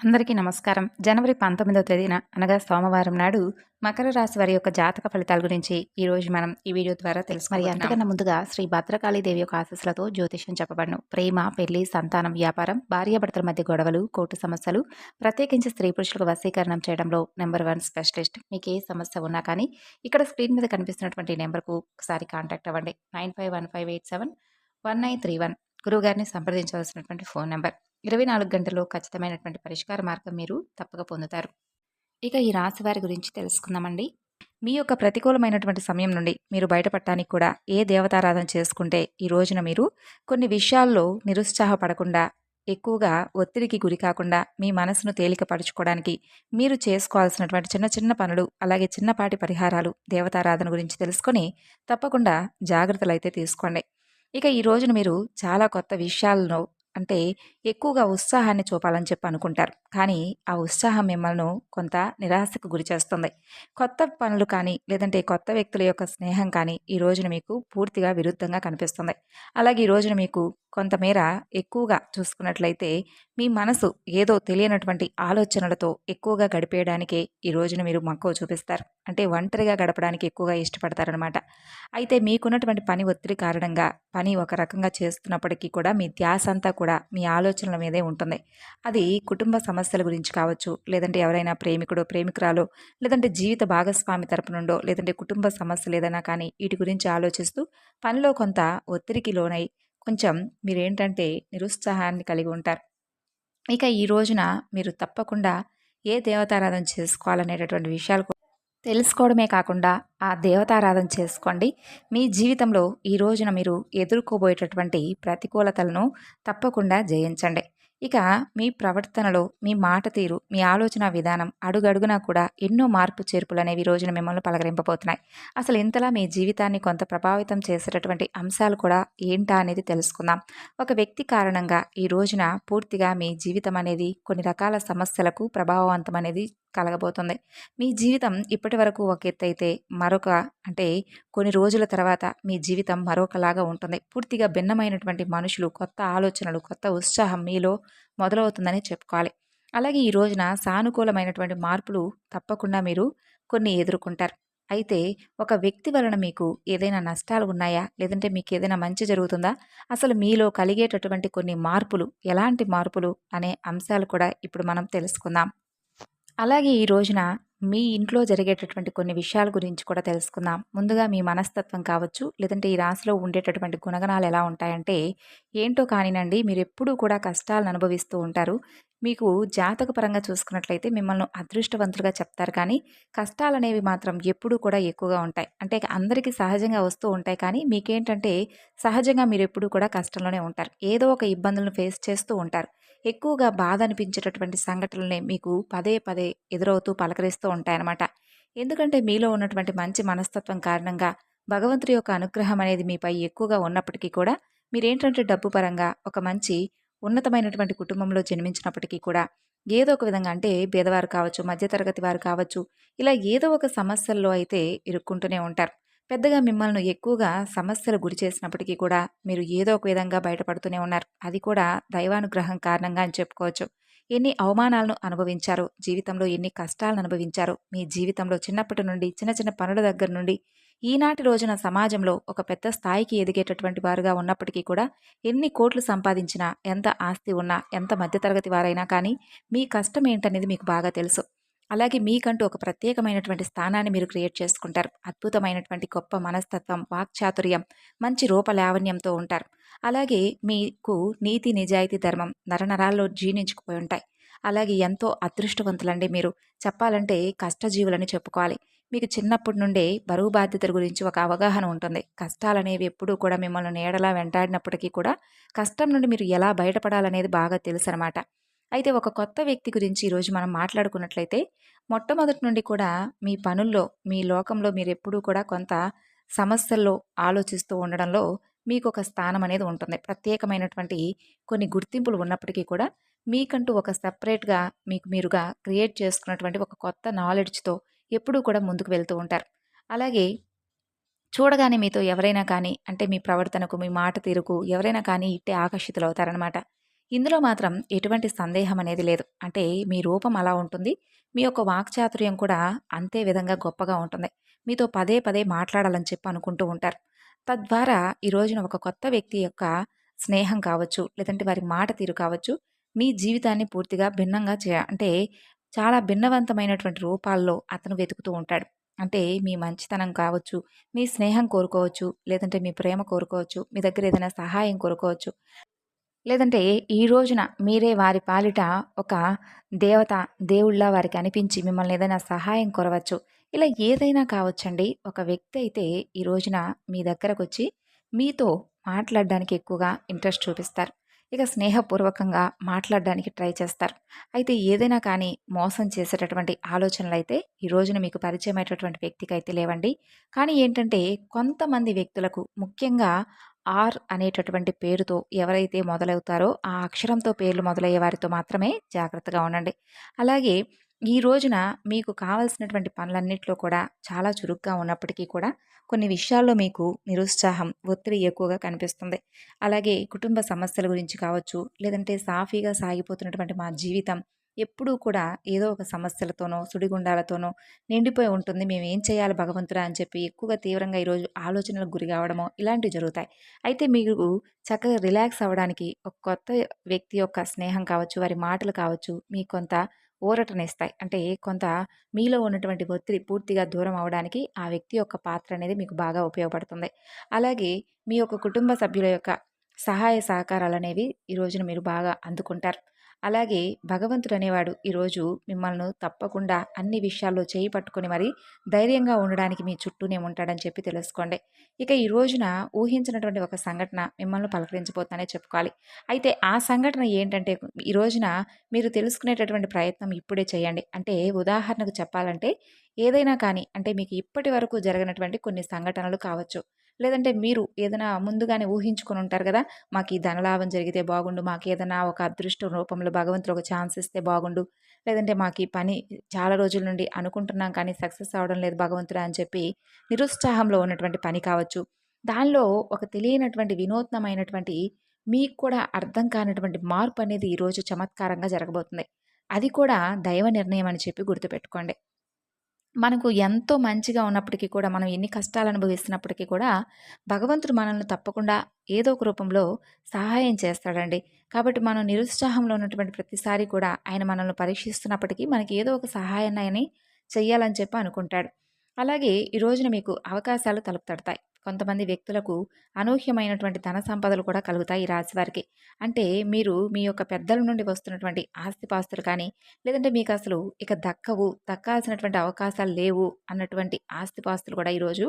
అందరికీ నమస్కారం. జనవరి పంతొమ్మిదవ తేదీన అనగా సోమవారం నాడు మకర రాశి వారి యొక్క జాతక ఫలితాల గురించి ఈ రోజు మనం ఈ వీడియో ద్వారా తెలుసు మరి అంతకన్నా ముందుగా శ్రీ భద్రకాళీదేవి యొక్క ఆశస్సులతో జ్యోతిష్యం చెప్పబడను. ప్రేమ పెళ్ళి సంతానం వ్యాపారం భార్యాభర్తల మధ్య గొడవలు కోర్టు సమస్యలు ప్రత్యేకించి స్త్రీ పురుషులకు వశీకరణం చేయడంలో నెంబర్ వన్ స్పెషలిస్ట్. మీకు ఏ సమస్య ఉన్నా కానీ ఇక్కడ స్క్రీన్ మీద కనిపిస్తున్నటువంటి నెంబర్కు ఒకసారి కాంటాక్ట్ అవ్వండి. Nine five one five eight seven one nine three one. గురువుగారిని సంప్రదించవలసినటువంటి ఫోన్ నెంబర్. ఇరవై నాలుగు గంటల్లో ఖచ్చితమైనటువంటి పరిష్కార మార్గం మీరు తప్పక పొందుతారు. ఇక ఈ రాశి వారి గురించి తెలుసుకుందామండి. మీ యొక్క ప్రతికూలమైనటువంటి సమయం నుండి మీరు బయటపడటానికి కూడా ఏ దేవతారాధన చేసుకుంటే ఈ రోజున మీరు కొన్ని విషయాల్లో నిరుత్సాహపడకుండా ఎక్కువగా ఒత్తిడికి గురి కాకుండా మీ మనసును తేలికపరచుకోవడానికి మీరు చేసుకోవాల్సినటువంటి చిన్న చిన్న పనులు అలాగే చిన్నపాటి పరిహారాలు దేవతారాధన గురించి తెలుసుకొని తప్పకుండా జాగ్రత్తలు అయితే తీసుకోండి. ఇక ఈ రోజున మీరు చాలా కొత్త విషయాలను అంటే ఎక్కువగా ఉత్సాహాన్ని చూపాలని చెప్పి అనుకుంటారు. కానీ ఆ ఉత్సాహం మిమ్మల్ని కొంత నిరాశకు గురి చేస్తుంది. కొత్త పనులు కానీ లేదంటే కొత్త వ్యక్తుల యొక్క స్నేహం కానీ ఈ రోజున మీకు పూర్తిగా విరుద్ధంగా కనిపిస్తుంది. అలాగే ఈ రోజున మీకు కొంతమేర ఎక్కువగా చూసుకున్నట్లయితే మీ మనసు ఏదో తెలియనటువంటి ఆలోచనలతో ఎక్కువగా గడిపేయడానికే ఈ రోజున మీరు మక్కువ చూపిస్తారు. అంటే ఒంటరిగా గడపడానికి ఎక్కువగా ఇష్టపడతారనమాట అయితే మీకున్నటువంటి పని ఒత్తిడి కారణంగా పని ఒక రకంగా చేస్తున్నప్పటికీ కూడా మీ ధ్యాస అంతా కూడా మీ ఆలోచనల మీదే ఉంటుంది. అది కుటుంబ సమస్యల గురించి కావచ్చు లేదంటే ఎవరైనా ప్రేమికుడో ప్రేమికురాలో లేదంటే జీవిత భాగస్వామి తరపు నుండో లేదంటే కుటుంబ సమస్యలు ఏదైనా కానీ వీటి గురించి ఆలోచిస్తూ పనిలో కొంత ఒత్తిడికి లోనై కొంచెం మీరేంటంటే నిరుత్సాహాన్ని కలిగి ఉంటారు. ఇక ఈ రోజున మీరు తప్పకుండా ఏ దేవతారాధన చేసుకోవాలనేటటువంటి విషయాలు తెలుసుకోవడమే కాకుండా ఆ దేవతారాధన చేసుకోండి. మీ జీవితంలో ఈ రోజున మీరు ఎదుర్కోబోయేటటువంటి ప్రతికూలతలను తప్పకుండా జయించండి. ఇక మీ ప్రవర్తనలో మీ మాట తీరు మీ ఆలోచన విధానం అడుగడుగునా కూడా ఎన్నో మార్పు చేర్పులు అనేవి రోజున మిమ్మల్ని పలకరింపబోతున్నాయి. అసలు ఇంతలా మీ జీవితాన్ని కొంత ప్రభావితం చేసేటటువంటి అంశాలు కూడా ఏంటా అనేది తెలుసుకుందాం. ఒక వ్యక్తి కారణంగా ఈ రోజున పూర్తిగా మీ జీవితం అనేది కొన్ని రకాల సమస్యలకు ప్రభావవంతం అనేది కలగబోతుంది. మీ జీవితం ఇప్పటి వరకు ఒక ఎత్తు అయితే మరొక అంటే కొన్ని రోజుల తర్వాత మీ జీవితం మరొకలాగా ఉంటుంది. పూర్తిగా భిన్నమైనటువంటి మనుషులు కొత్త ఆలోచనలు కొత్త ఉత్సాహం మీలో మొదలవుతుందని చెప్పుకోవాలి. అలాగే ఈ రోజున సానుకూలమైనటువంటి మార్పులు తప్పకుండా మీరు కొన్ని ఎదుర్కొంటారు. అయితే ఒక వ్యక్తి వలన మీకు ఏదైనా నష్టాలు ఉన్నాయా? లేదంటే మీకు ఏదైనా మంచి జరుగుతుందా? అసలు మీలో కలిగేటటువంటి కొన్ని మార్పులు ఎలాంటి మార్పులు అనే అంశాలు కూడా ఇప్పుడు మనం తెలుసుకుందాం. అలాగే ఈ రోజున మీ ఇంట్లో జరిగేటటువంటి కొన్ని విషయాల గురించి కూడా తెలుసుకుందాం. ముందుగా మీ మనస్తత్వం కావచ్చు లేదంటే ఈ రాశిలో ఉండేటటువంటి గుణగణాలు ఎలా ఉంటాయంటే ఏంటో కానినండి మీరు ఎప్పుడూ కూడా కష్టాలను అనుభవిస్తూ ఉంటారు. మీకు జాతక పరంగా చూసుకున్నట్లయితే మిమ్మల్ని అదృష్టవంతులుగా చెప్తారు. కానీ కష్టాలు అనేవి మాత్రం ఎప్పుడూ కూడా ఎక్కువగా ఉంటాయి. అంటే అందరికీ సహజంగా వస్తూ ఉంటాయి. కానీ మీకేంటంటే సహజంగా మీరు ఎప్పుడూ కూడా కష్టంలోనే ఉంటారు. ఏదో ఒక ఇబ్బందులను ఫేస్ చేస్తూ ఉంటారు. ఎక్కువగా బాధ అనిపించేటటువంటి సంఘటనలనే మీకు పదే పదే ఎదురవుతూ పలకరిస్తూ ఉంటాయన్నమాట. ఎందుకంటే మీలో ఉన్నటువంటి మంచి మనస్తత్వం కారణంగా భగవంతుడి యొక్క అనుగ్రహం అనేది మీపై ఎక్కువగా ఉన్నప్పటికీ కూడా మీరేంటంటే డబ్బు పరంగా ఒక మంచి ఉన్నతమైనటువంటి కుటుంబంలో జన్మించినప్పటికీ కూడా ఏదో ఒక విధంగా అంటే పేదవారు కావచ్చు మధ్యతరగతి వారు కావచ్చు ఇలా ఏదో ఒక సమస్యల్లో అయితే ఇరుక్కుంటూనే ఉంటారు. పెద్దగా మిమ్మల్ని ఎక్కువగా సమస్యలు గురి చేసినప్పటికీ కూడా మీరు ఏదో ఒక విధంగా బయటపడుతూనే ఉన్నారు. అది కూడా దైవానుగ్రహం కారణంగా అని చెప్పుకోవచ్చు. ఎన్ని అవమానాలను అనుభవించారో? జీవితంలో ఎన్ని కష్టాలను అనుభవించారో? మీ జీవితంలో చిన్నప్పటి నుండి చిన్న చిన్న పనుల దగ్గర నుండి ఈనాటి రోజున సమాజంలో ఒక పెద్ద స్థాయికి ఎదిగేటటువంటి వారుగా ఉన్నప్పటికీ కూడా ఎన్ని కోట్లు సంపాదించినా ఎంత ఆస్తి ఉన్నా ఎంత మధ్యతరగతి వారైనా కానీ మీ కష్టం ఏంటనేది మీకు బాగా తెలుసు. అలాగే మీకంటూ ఒక ప్రత్యేకమైనటువంటి స్థానాన్ని మీరు క్రియేట్ చేసుకుంటారు. అద్భుతమైనటువంటి గొప్ప మనస్తత్వం వాక్చాతుర్యం మంచి రూపలావణ్యంతో ఉంటారు. అలాగే మీకు నీతి నిజాయితీ ధర్మం నరనరాల్లో జీర్ణించుకుపోయి ఉంటాయి. అలాగే ఎంతో అదృష్టవంతులండి మీరు. చెప్పాలంటే కష్టజీవులని చెప్పుకోవాలి. మీకు చిన్నప్పటి నుండే బరువు బాధ్యతల గురించి ఒక అవగాహన ఉంటుంది. కష్టాలనేవి ఎప్పుడూ కూడా మిమ్మల్ని నీడలా వెంటాడినప్పటికీ కూడా కష్టం నుండి మీరు ఎలా బయటపడాలనేది బాగా తెలుసు అనమాట అయితే ఒక కొత్త వ్యక్తి గురించి ఈరోజు మనం మాట్లాడుకున్నట్లయితే మొట్టమొదటి నుండి కూడా మీ పనుల్లో మీ లోకంలో మీరు ఎప్పుడూ కూడా కొంత సమస్యల్లో ఆలోచిస్తూ ఉండడంలో మీకు ఒక స్థానం అనేది ఉంటుంది. ప్రత్యేకమైనటువంటి కొన్ని గుర్తింపులు ఉన్నప్పటికీ కూడా మీకంటూ ఒక సపరేట్గా మీకు మీరుగా క్రియేట్ చేసుకున్నటువంటి ఒక కొత్త నాలెడ్జ్తో ఎప్పుడూ కూడా ముందుకు వెళ్తూ ఉంటారు. అలాగే చూడగానే మీతో ఎవరైనా కానీ అంటే మీ ప్రవర్తనకు మీ మాట తీరుకు ఎవరైనా కానీ ఇట్టే ఆకర్షితులు అవుతారనమాట ఇందులో మాత్రం ఎటువంటి సందేహం అనేది లేదు. అంటే మీ రూపం అలా ఉంటుంది. మీ యొక్క వాక్చాతుర్యం కూడా అంతే విధంగా గొప్పగా ఉంటుంది. మీతో పదే పదే మాట్లాడాలని చెప్పి అనుకుంటూ ఉంటారు. తద్వారా ఈ రోజున ఒక కొత్త వ్యక్తి యొక్క స్నేహం కావచ్చు లేదంటే వారి మాట తీరు కావచ్చు మీ జీవితాన్ని పూర్తిగా భిన్నంగా చే అంటే చాలా భిన్నవంతమైనటువంటి రూపాల్లో అతను వెతుకుతూ ఉంటాడు. అంటే మీ మంచితనం కావచ్చు మీ స్నేహం కోరుకోవచ్చు లేదంటే మీ ప్రేమ కోరుకోవచ్చు మీ దగ్గర ఏదైనా సహాయం కోరుకోవచ్చు. లేదంటే ఈ రోజున మీరే వారి పాలిట ఒక దేవత దేవుళ్ళ వారికి అనిపించి మిమ్మల్ని ఏదైనా సహాయం కొరవచ్చు. ఇలా ఏదైనా కావచ్చండి. ఒక వ్యక్తి అయితే ఈ రోజున మీ దగ్గరకు వచ్చి మీతో మాట్లాడడానికి ఎక్కువగా ఇంట్రెస్ట్ చూపిస్తారు. ఇక స్నేహపూర్వకంగా మాట్లాడడానికి ట్రై చేస్తారు. అయితే ఏదైనా కానీ మోసం చేసేటటువంటి ఆలోచనలు అయితే ఈ రోజున మీకు పరిచయమైనటువంటి వ్యక్తికి అయితే లేవండి. కానీ ఏంటంటే కొంతమంది వ్యక్తులకు ముఖ్యంగా ఆర్ అనేటటువంటి పేరుతో ఎవరైతే మొదలవుతారో ఆ అక్షరంతో పేర్లు మొదలయ్యే వారితో మాత్రమే జాగ్రత్తగా ఉండండి. అలాగే ఈ రోజున మీకు కావలసినటువంటి పనులన్నింటిలో కూడా చాలా చురుగ్గా ఉన్నప్పటికీ కూడా కొన్ని విషయాల్లో మీకు నిరుత్సాహం ఒత్తిడి ఎక్కువగా కనిపిస్తుంది. అలాగే కుటుంబ సమస్యల గురించి కావచ్చు లేదంటే సాఫీగా సాగిపోతున్నటువంటి మా జీవితం ఎప్పుడూ కూడా ఏదో ఒక సమస్యలతోనో సుడిగుండాలతోనో నిండిపోయి ఉంటుంది. మేము ఏం చేయాలి భగవంతుడా అని చెప్పి ఎక్కువగా తీవ్రంగా ఈరోజు ఆలోచనలకు గురి కావడమో ఇలాంటివి జరుగుతాయి. అయితే మీరు చక్కగా రిలాక్స్ అవ్వడానికి ఒక కొత్త వ్యక్తి యొక్క స్నేహం కావచ్చు వారి మాటలు కావచ్చు మీ కొంత ఊరటనిస్తాయి. అంటే కొంత మీలో ఉన్నటువంటి ఒత్తిడి పూర్తిగా దూరం అవడానికి ఆ వ్యక్తి యొక్క పాత్ర అనేది మీకు బాగా ఉపయోగపడుతుంది. అలాగే మీ యొక్క కుటుంబ సభ్యుల యొక్క సహాయ సహకారాలు అనేవి ఈ రోజున మీరు బాగా అందుకుంటారు. అలాగే భగవంతుడు అనేవాడు ఈరోజు మిమ్మల్ని తప్పకుండా అన్ని విషయాల్లో చేయి పట్టుకొని మరి ధైర్యంగా ఉండడానికి మీ చుట్టూనే ఉంటాడని చెప్పి తెలుసుకోండి. ఇక ఈ రోజున ఊహించినటువంటి ఒక సంఘటన మిమ్మల్ని పలకరించబోతానే చెప్పుకోవాలి. అయితే ఆ సంఘటన ఏంటంటే ఈ రోజున మీరు తెలుసుకునేటటువంటి ప్రయత్నం ఇప్పుడే చేయండి. అంటే ఉదాహరణకు చెప్పాలంటే ఏదైనా కానీ అంటే మీకు ఇప్పటి వరకు జరిగినటువంటి కొన్ని సంఘటనలు కావచ్చు. లేదంటే మీరు ఏదైనా ముందుగానే ఊహించుకొని ఉంటారు కదా మాకు ఈ ధనలాభం జరిగితే బాగుండు మాకు ఏదైనా ఒక అదృష్ట రూపంలో భగవంతుడు ఒక ఛాన్స్ ఇస్తే బాగుండు లేదంటే మాకు ఈ పని చాలా రోజుల నుండి అనుకుంటున్నాం కానీ సక్సెస్ అవ్వడం లేదు భగవంతుడా అని చెప్పి నిరుత్సాహంలో ఉన్నటువంటి పని కావచ్చు. దానిలో ఒక తెలియనటువంటి వినూత్నమైనటువంటి మీకు కూడా అర్థం కానటువంటి మార్పు అనేది ఈరోజు చమత్కారంగా జరగబోతుంది. అది కూడా దైవ నిర్ణయం అని చెప్పి గుర్తుపెట్టుకోండి. మనకు ఎంతో మంచిగా ఉన్నప్పటికీ కూడా మనం ఎన్ని కష్టాలు అనుభవిస్తున్నప్పటికీ కూడా భగవంతుడు మనల్ని తప్పకుండా ఏదో ఒక రూపంలో సహాయం చేస్తాడండి. కాబట్టి మనం నిరుత్సాహంలో ఉన్నటువంటి ప్రతిసారి కూడా ఆయన మనల్ని పరీక్షిస్తున్నప్పటికీ మనకి ఏదో ఒక సహాయాన్ని చెయ్యాలని చెప్పి అనుకుంటాడు. అలాగే ఈ రోజున మీకు అవకాశాలు తలుపు తడతాయి కొంతమంది వ్యక్తులకు అనూహ్యమైనటువంటి ధన సంపదలు కూడా కలుగుతాయి ఈ రాశివారికి అంటే మీరు మీ యొక్క పెద్దల నుండి వస్తున్నటువంటి ఆస్తిపాస్తులు కానీ లేదంటే మీకు అసలు ఇక దక్కవు దక్కాల్సినటువంటి అవకాశాలు లేవు అన్నటువంటి ఆస్తిపాస్తులు కూడా ఈరోజు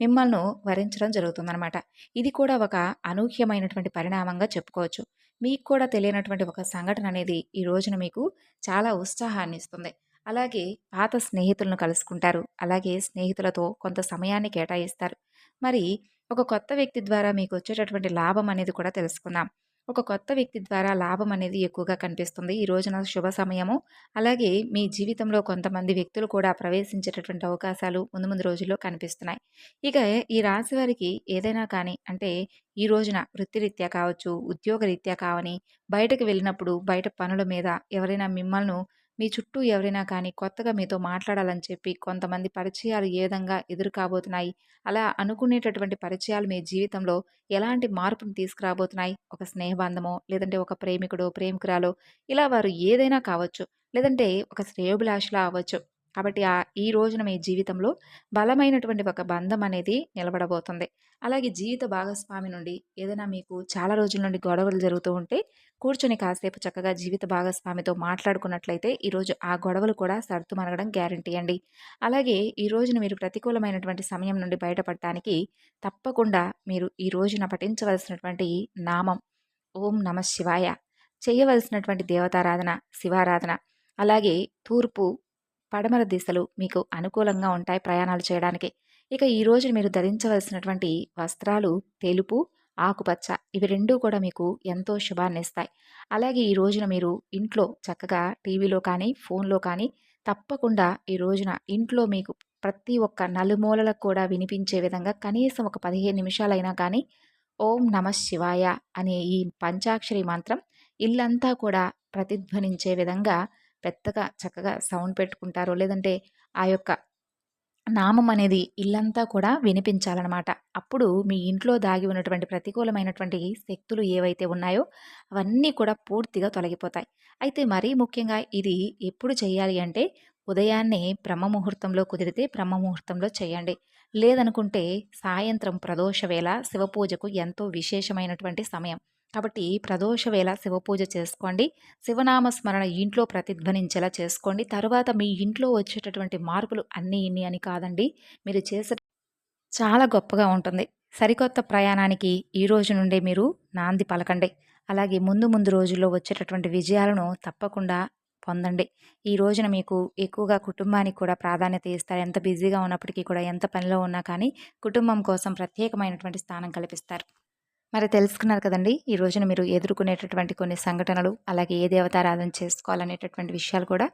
మిమ్మల్ని వరించడం జరుగుతుందన్నమాట. ఇది కూడా ఒక అనూహ్యమైనటువంటి పరిణామంగా చెప్పుకోవచ్చు. మీకు కూడా తెలియనటువంటి ఒక సంఘటన అనేది ఈ రోజున మీకు చాలా ఉత్సాహాన్ని ఇస్తుంది. అలాగే పాత స్నేహితులను కలుసుకుంటారు. అలాగే స్నేహితులతో కొంత సమయాన్ని కేటాయిస్తారు. మరి ఒక కొత్త వ్యక్తి ద్వారా మీకు వచ్చేటటువంటి లాభం అనేది కూడా తెలుసుకుందాం. ఒక కొత్త వ్యక్తి ద్వారా లాభం అనేది ఎక్కువగా కనిపిస్తుంది. ఈ రోజున శుభ సమయము అలాగే మీ జీవితంలో కొంతమంది వ్యక్తులు కూడా ప్రవేశించేటటువంటి అవకాశాలు ముందు ముందు రోజుల్లో కనిపిస్తున్నాయి. ఇక ఈ రాశి వారికి ఏదైనా కానీ అంటే ఈ రోజున వృత్తిరీత్యా కావచ్చు ఉద్యోగ రీత్యా కావని బయటకు వెళ్ళినప్పుడు బయట పనుల మీద ఎవరైనా మిమ్మల్ని మీ చుట్టూ ఎవరైనా కానీ కొత్తగా మీతో మాట్లాడాలని చెప్పి కొంతమంది పరిచయాలు ఏ విధంగా ఎదురు కాబోతున్నాయి అలా అనుకునేటటువంటి పరిచయాలు మీ జీవితంలో ఎలాంటి మార్పును తీసుకురాబోతున్నాయి? ఒక స్నేహబంధమో లేదంటే ఒక ప్రేమికుడో ప్రేమికురాలో ఇలా వారు ఏదైనా కావచ్చు లేదంటే ఒక శ్రేయోభిలాషలా అవ్వచ్చు. కాబట్టి ఆ ఈ రోజున మీ జీవితంలో బలమైనటువంటి ఒక బంధం అనేది నిలబడబోతుంది. అలాగే జీవిత భాగస్వామి నుండి ఏదైనా మీకు చాలా రోజుల నుండి గొడవలు జరుగుతూ ఉంటే కూర్చొని కాసేపు చక్కగా జీవిత భాగస్వామితో మాట్లాడుకున్నట్లయితే ఈరోజు ఆ గొడవలు కూడా సర్దు మనగడం గ్యారంటీ అండి. అలాగే ఈ రోజున మీరు ప్రతికూలమైనటువంటి సమయం నుండి బయటపడటానికి తప్పకుండా మీరు ఈ రోజున పఠించవలసినటువంటి నామం ఓం నమ శివాయ చేయవలసినటువంటి దేవతారాధన శివారాధన అలాగే తూర్పు పడమర దిశలు మీకు అనుకూలంగా ఉంటాయి ప్రయాణాలు చేయడానికి. ఇక ఈ రోజు మీరు ధరించవలసినటువంటి వస్త్రాలు తెలుపు ఆకుపచ్చ ఇవి రెండూ కూడా మీకు ఎంతో శుభాన్ని ఇస్తాయి అలాగే ఈ రోజున మీరు ఇంట్లో చక్కగా టీవీలో కానీ ఫోన్లో కానీ తప్పకుండా ఈ రోజున ఇంట్లో మీకు ప్రతి ఒక్క నలుమూలలకు కూడా వినిపించే విధంగా కనీసం ఒక పదిహేను నిమిషాలైనా కానీ ఓం నమ శివాయ అనే ఈ పంచాక్షరి మంత్రం ఇల్లంతా కూడా ప్రతిధ్వనించే విధంగా పెద్దగా చక్కగా సౌండ్ పెట్టుకుంటారు లేదంటే ఆ యొక్క నామం అనేది ఇల్లంతా కూడా వినిపించాలన్నమాట. అప్పుడు మీ ఇంట్లో దాగి ఉన్నటువంటి ప్రతికూలమైనటువంటి శక్తులు ఏవైతే ఉన్నాయో అవన్నీ కూడా పూర్తిగా తొలగిపోతాయి. అయితే మరీ ముఖ్యంగా ఇది ఎప్పుడు చేయాలి అంటే ఉదయాన్నే బ్రహ్మ ముహూర్తంలో కుదిరితే బ్రహ్మ ముహూర్తంలో చేయండి. లేదనుకుంటే సాయంత్రం ప్రదోష వేళ శివపూజకు ఎంతో విశేషమైనటువంటి సమయం. కాబట్టి ప్రదోష వేళ శివపూజ చేసుకోండి? శివనామ స్మరణ ఇంట్లో ప్రతిధ్వనించేలా చేసుకోండి. తర్వాత మీ ఇంట్లో వచ్చేటటువంటి మార్పులు అన్నీ ఇన్ని అని కాదండి. మీరు చేసే చాలా గొప్పగా ఉంటుంది. సరికొత్త ప్రయాణానికి ఈ రోజు నుండే మీరు నాంది పలకండి. అలాగే ముందు ముందు రోజుల్లో వచ్చేటటువంటి విజయాలను తప్పకుండా పొందండి. ఈ రోజున మీకు ఎక్కువగా కుటుంబానికి కూడా ప్రాధాన్యత ఇస్తారు. ఎంత బిజీగా ఉన్నప్పటికీ కూడా ఎంత పనిలో ఉన్నా కానీ కుటుంబం కోసం ప్రత్యేకమైనటువంటి స్థానం కల్పిస్తారు. మరి తెలుసుకున్నారు కదండి ఈ రోజున మీరు ఎదుర్కొనేటటువంటి కొన్ని సంఘటనలు అలాగే ఏ దేవతారాధన చేసుకోవాలనేటటువంటి విషయాలు కూడా